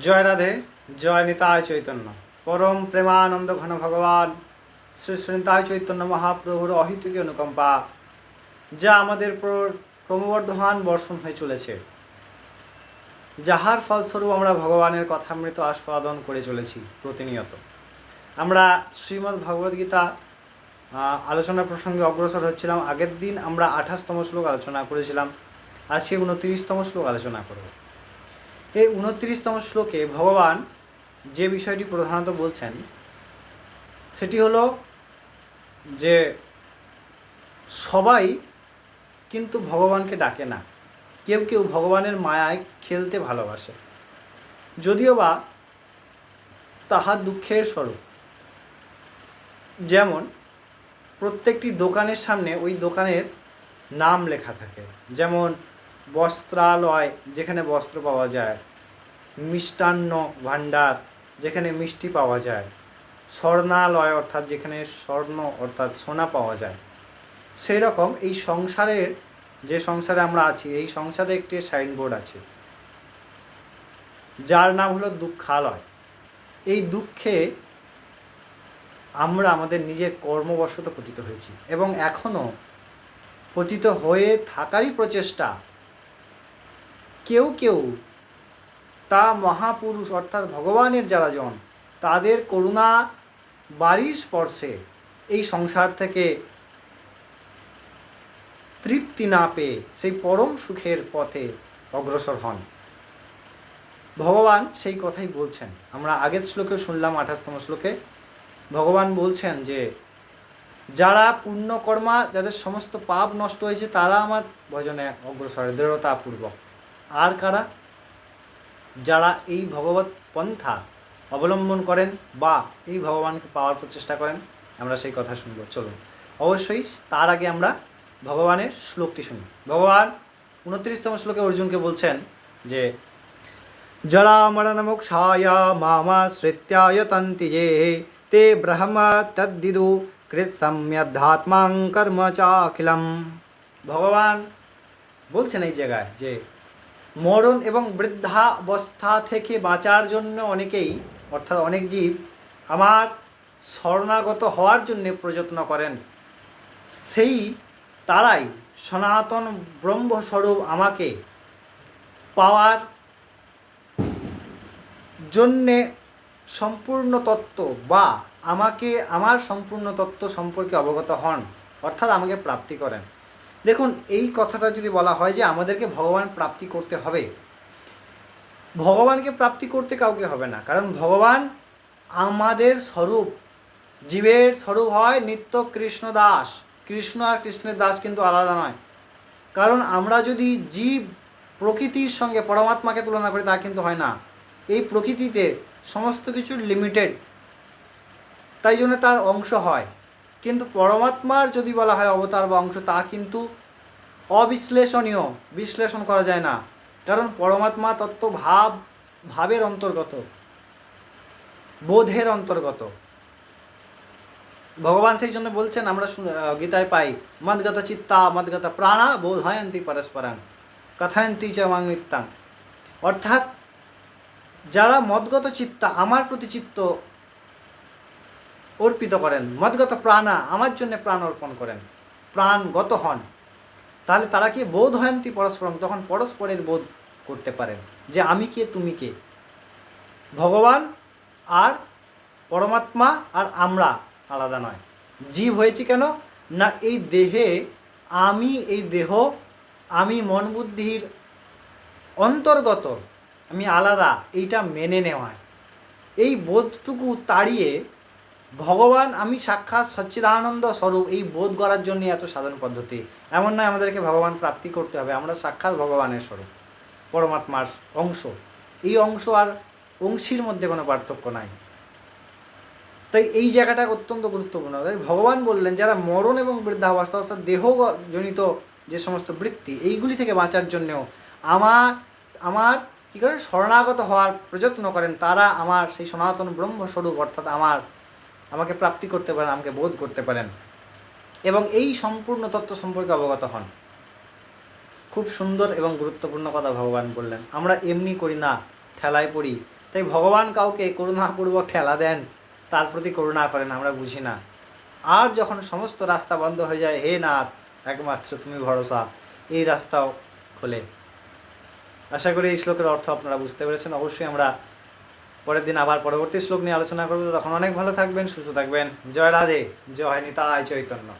জয় রাধে, জয় নিতায় চৈতন্য। পরম প্রেমানন্দ ঘন ভগবান, শ্রী শ্রী নিতায় চৈতন্য মহাপ্রভুর অহিতুকী অনুকম্পা, যা আমাদের ক্রমবর্ধমান বর্ষণ হয়ে চলেছে। যাহার ফলস্বরূপ আমরা ভগবানের কথামৃত আস্বাদন করে চলেছি প্রতিনিয়ত। আমরা শ্রীমদ্ ভগবদ্গীতা আলোচনা প্রসঙ্গে অগ্রসর হচ্ছিলাম। আগের দিন আমরা আঠাশতম শ্লোক আলোচনা করেছিলাম। আজকে উনত্রিশতম শ্লোক আলোচনা করব। এই উনত্রিশতম শ্লোকে ভগবান যে বিষয়টি প্রধানত বলছেন, সেটি হলো যে সবাই কিন্তু ভগবানকে ডাকে না। কেউ কেউ ভগবানের মায়ায় খেলতে ভালোবাসে। যদিও বা তাহার দুঃখের স্বরূপ। যেমন প্রত্যেকটি দোকানের সামনে ওই দোকানের নাম লেখা থাকে। যেমন বস্ত্রালয়, যেখানে বস্ত্র পাওয়া যায়। মিষ্টান্ন ভাণ্ডার, যেখানে মিষ্টি পাওয়া যায়। স্বর্ণালয় অর্থাৎ যেখানে স্বর্ণ অর্থাৎ সোনা পাওয়া যায়। সেই রকম এই সংসারের, যে সংসারে আমরা আছি, এই সংসারে একটি সাইনবোর্ড আছে। যার নাম হলো দুঃখালয়। এই দুঃখে আমরা আমাদের নিজের কর্মবশত পতিত হয়েছি এবং এখনও পতিত হয়ে থাকারই প্রচেষ্টা কেউ কেউ তা মহাপুরুষ অর্থাৎ ভগবানের যারা জন, তাদের করুণা বাড়ির স্পর্শে এই সংসার থেকে তৃপ্তি না পেয়ে সেই পরম সুখের পথে অগ্রসর হন। ভগবান সেই কথাই বলছেন। আমরা আগের শ্লোকেও শুনলাম, আঠাশতম শ্লোকে। ভগবান বলছেন যে, যারা পুণ্যকর্মা যাদের সমস্ত পাপ নষ্ট হয়েছে, তারা আমার ভজনে অগ্রসর, দৃঢ়তাপূর্বক। আর কারা? যারা এই ভগবত পন্থা অবলম্বন করেন বা এই ভগবানকে পাওয়ার প্রচেষ্টা করেন, আমরা সেই কথা শুনব। চলুন। অবশ্যই তার আগে আমরা ভগবানের শ্লোকটি শুনি। ভগবান উনত্রিশতম শ্লোকে অর্জুনকে বলছেন যে জরা জরামরণমোক্ষায় মামাশ্রিত্যায় তন্তি যে, তে ব্রহ্ম তদ্দিদু কৃৎসম্যধ্যাত্মাং কর্ম চাখিলম। ভগবান বলছেন এই জায়গায় যে মরণ এবং বৃদ্ধাবস্থা থেকে বাঁচার জন্য অনেকেই, অর্থাৎ অনেক জীব আমার শরণাগত হওয়ার জন্য প্রযত্ন করেন। সেই তারাই সনাতন ব্রহ্মস্বরূপ আমাকে পাওয়ার জন্যে সম্পূর্ণ তত্ত্ব বা আমাকে আমার সম্পূর্ণ তত্ত্ব সম্পর্কে অবগত হন, অর্থাৎ আমাকে প্রাপ্তি করেন। দেখুন, এই কথাটা যদি বলা হয় যে আমাদেরকে ভগবান প্রাপ্তি করতে হবে, ভগবানকে প্রাপ্তি করতে কাউকে হবে না। কারণ ভগবান আমাদের স্বরূপ, জীবের স্বরূপ হয় নিত্য কৃষ্ণ দাস। কৃষ্ণ আর কৃষ্ণের দাস কিন্তু আলাদা নয়। কারণ আমরা যদি জীব প্রকৃতির সঙ্গে পরমাত্মাকে তুলনা করি, তা কিন্তু হয় না। এই প্রকৃতিতে সমস্ত কিছু লিমিটেড তাই জন্য তার অংশ হয়। কিন্তু পরমাত্মার যদি বলা হয় অবতার বা অংশ, তা কিন্তু অবিশ্লেষণীয়, বিশ্লেষণ করা যায় না। কারণ পরমাত্মা তত্ত্ব ভাব, ভাবের অন্তর্গত, বোধের অন্তর্গত। ভগবান সেই জন্য বলছেন, আমরা গীতায় পাই, মদগত চিত্তা, মদগত প্রাণা, বোধায়ন্তি পরস্পরাং কথায়ন্তি চ নিত্যাং। অর্থাৎ যারা মদগত চিত্তা, আমার প্রতি চিত্ত অর্পিত করেন। মদগত প্রাণা আমার জন্য প্রাণ অর্পণ করেন। প্রাণগত হন। তাহলে তারা কি বোধ হয়ন্তি পরস্পরম? তখন পরস্পরের বোধ করতে পারেন যে আমি কে, তুমি কে? ভগবান আর পরমাত্মা আর আমরা আলাদা নয়। জীব হয়েছে কেন? না, এই দেহে আমি, এই দেহ আমি মন বুদ্ধির অন্তর্গত, আমি আলাদা, এইটা মেনে নেওয়ায় এই বোধটুকু তাড়িয়ে ভগবান, আমি সাক্ষাৎ সচ্চিদানন্দ স্বরূপ, এই বোধ করার জন্য এত সাধন পদ্ধতি। এমন নয়, আমাদেরকে ভগবান প্রাপ্তি করতে হবে, আমরা সাক্ষাৎ ভগবানের স্বরূপ, পরমাত্মার অংশ। এই অংশ আর অংশীর মধ্যে কোনো পার্থক্য নাই। তাই এই জায়গাটা অত্যন্ত গুরুত্বপূর্ণ। তাই ভগবান বললেন, যারা মরণ এবং বৃদ্ধাবস্থা, অর্থাৎ দেহজনিত যে সমস্ত বৃত্তি, এইগুলি থেকে বাঁচার জন্যেও আমার আমার কী করে, শরণাগত হওয়ার প্রযত্ন করেন, তারা আমার সেই সনাতন ব্রহ্মস্বরূপ, অর্থাৎ আমার আমাকে প্রাপ্তি করতে পারেন, আমাকে বোধ করতে পারেন। এবং এই সম্পূর্ণ তত্ত্ব সম্পর্কে অবগত হন। খুব সুন্দর এবং গুরুত্বপূর্ণ কথা ভগবান বললেন। আমরা এমনি করি না, ঠেলায় পড়ি। তাই ভগবান কাউকে করুণাপূর্বক ঠেলা দেন, তার প্রতি করুণা করেন, আমরা বুঝি না। আর যখন সমস্ত রাস্তা বন্ধ হয়ে যায়, হে নাথ, একমাত্র তুমি ভরসা, এই রাস্তাও খোলে। আশা করি এই শ্লোকের অর্থ আপনারা বুঝতে পেরেছেন। অবশ্যই আমরা পরের দিন আবার পরবর্তী শ্লোক নিয়ে আলোচনা করব। তখন অনেক ভালো থাকবেন, সুস্থ থাকবেন। জয় রাধে, জয় নিতাই চৈতন্য।